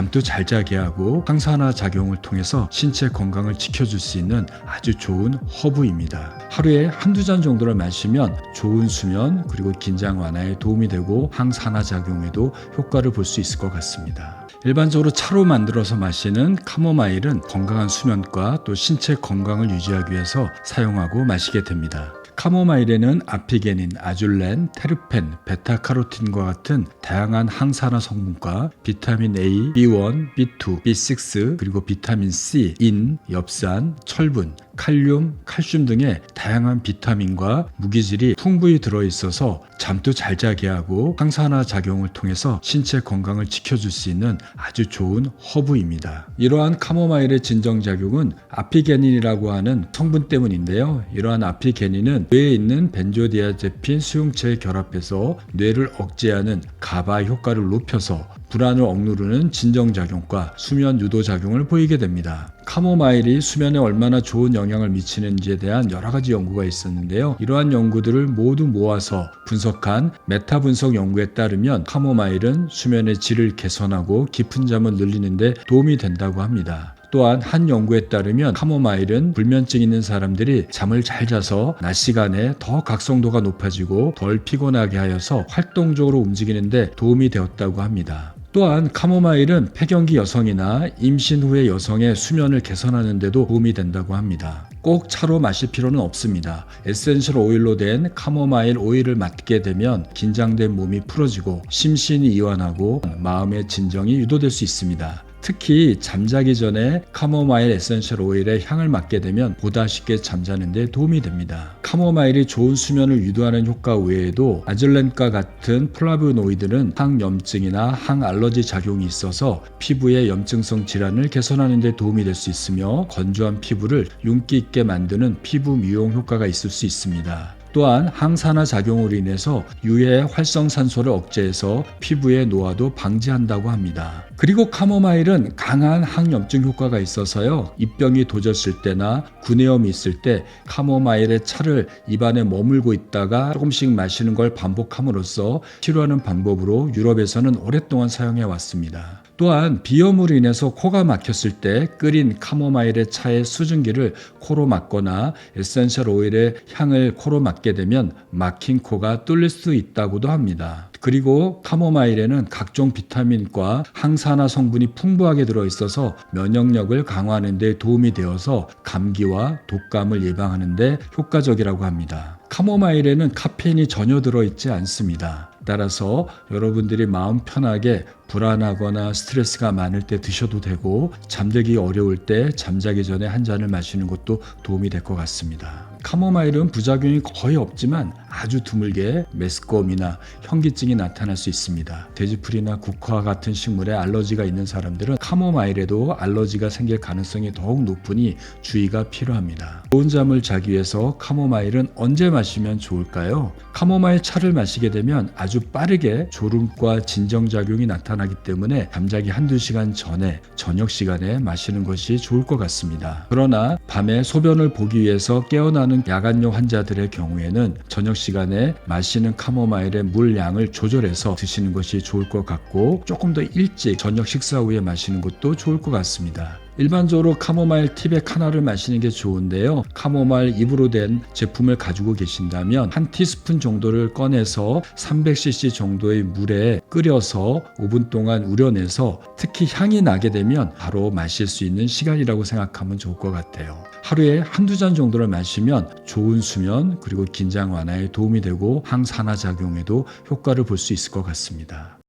잠도 잘 자게 하고 항산화 작용을 통해서 신체 건강을 지켜줄 수 있는 아주 좋은 허브입니다. 하루에 한두 잔 정도를 마시면 좋은 수면 그리고 긴장 완화에 도움이 되고 항산화 작용에도 효과를 볼 수 있을 것 같습니다. 일반적으로 차로 만들어서 마시는 카모마일은 건강한 수면과 또 신체 건강을 유지하기 위해서 사용하고 마시게 됩니다. 카모마일에는 아피게닌, 아줄렌, 테르펜, 베타카로틴과 같은 다양한 항산화 성분과 비타민 A, B1, B2, B6 그리고 비타민 C, 인, 엽산, 철분, 칼륨, 칼슘 등의 다양한 비타민과 무기질이 풍부히 들어 있어서 잠도 잘 자게 하고 항산화 작용을 통해서 신체 건강을 지켜줄 수 있는 아주 좋은 허브입니다. 이러한 카모마일의 진정 작용은 아피게닌이라고 하는 성분 때문인데요. 이러한 아피게닌은 뇌에 있는 벤조디아제핀 수용체에 결합해서 뇌를 억제하는 가바 효과를 높여서 불안을 억누르는 진정작용과 수면 유도 작용을 보이게 됩니다. 카모마일이 수면에 얼마나 좋은 영향을 미치는지에 대한 여러 가지 연구가 있었는데요. 이러한 연구들을 모두 모아서 분석한 메타 분석 연구에 따르면 카모마일은 수면의 질을 개선하고 깊은 잠을 늘리는데 도움이 된다고 합니다. 또한 한 연구에 따르면 카모마일은 불면증 있는 사람들이 잠을 잘 자서 낮 시간에 더 각성도가 높아지고 덜 피곤하게 하여서 활동적으로 움직이는데 도움이 되었다고 합니다. 또한 카모마일은 폐경기 여성이나 임신 후의 여성의 수면을 개선하는 데도 도움이 된다고 합니다. 꼭 차로 마실 필요는 없습니다. 에센셜 오일로 된 카모마일 오일을 맡게 되면 긴장된 몸이 풀어지고 심신이 이완하고 마음의 진정이 유도될 수 있습니다. 특히 잠자기 전에 카모마일 에센셜 오일의 향을 맡게 되면 보다 쉽게 잠자는 데 도움이 됩니다. 카모마일이 좋은 수면을 유도하는 효과 외에도 아즐렌과 같은 플라보노이드는 항염증이나 항알러지 작용이 있어서 피부의 염증성 질환을 개선하는 데 도움이 될 수 있으며 건조한 피부를 윤기 있게 만드는 피부 미용 효과가 있을 수 있습니다. 또한 항산화 작용으로 인해서 유해 활성산소를 억제해서 피부의 노화도 방지한다고 합니다. 그리고 카모마일은 강한 항염증 효과가 있어서요. 입병이 도졌을 때나 구내염이 있을 때 카모마일의 차를 입안에 머물고 있다가 조금씩 마시는 걸 반복함으로써 치료하는 방법으로 유럽에서는 오랫동안 사용해 왔습니다. 또한 비염으로 인해서 코가 막혔을 때 끓인 카모마일의 차의 수증기를 코로 막거나 에센셜 오일의 향을 코로 맡게 되면 막힌 코가 뚫릴 수 있다고도 합니다. 그리고 카모마일에는 각종 비타민과 항산화 성분이 풍부하게 들어 있어서 면역력을 강화하는 데 도움이 되어서 감기와 독감을 예방하는 데 효과적이라고 합니다. 카모마일에는 카페인이 전혀 들어 있지 않습니다. 따라서 여러분들이 마음 편하게 불안하거나 스트레스가 많을 때 드셔도 되고 잠들기 어려울 때 잠자기 전에 한 잔을 마시는 것도 도움이 될 것 같습니다. 카모마일은 부작용이 거의 없지만 아주 드물게 메스꺼움이나 현기증이 나타날 수 있습니다. 돼지풀이나 국화 같은 식물에 알러지가 있는 사람들은 카모마일에도 알러지가 생길 가능성이 더욱 높으니 주의가 필요합니다. 좋은 잠을 자기 위해서 카모마일은 언제 마시면 좋을까요? 카모마일 차를 마시게 되면 아주 빠르게 졸음과 진정작용이 나타나기 때문에 잠자기 한두 시간 전에 저녁 시간에 마시는 것이 좋을 것 같습니다. 그러나 밤에 소변을 보기 위해서 깨어나는 야간용 환자들의 경우에는 저녁 시간에 마시는 카모마일의 물 양을 조절해서 드시는 것이 좋을 것 같고 조금 더 일찍 저녁 식사 후에 마시는 것도 좋을 것 같습니다. 일반적으로 카모마일 티백 하나를 마시는 게 좋은데요. 카모마일 잎으로 된 제품을 가지고 계신다면 한 티스푼 정도를 꺼내서 300cc 정도의 물에 끓여서 5분 동안 우려내서 특히 향이 나게 되면 바로 마실 수 있는 시간이라고 생각하면 좋을 것 같아요. 하루에 한두 잔 정도를 마시면 좋은 수면 그리고 긴장 완화에 도움이 되고 항산화 작용에도 효과를 볼 수 있을 것 같습니다.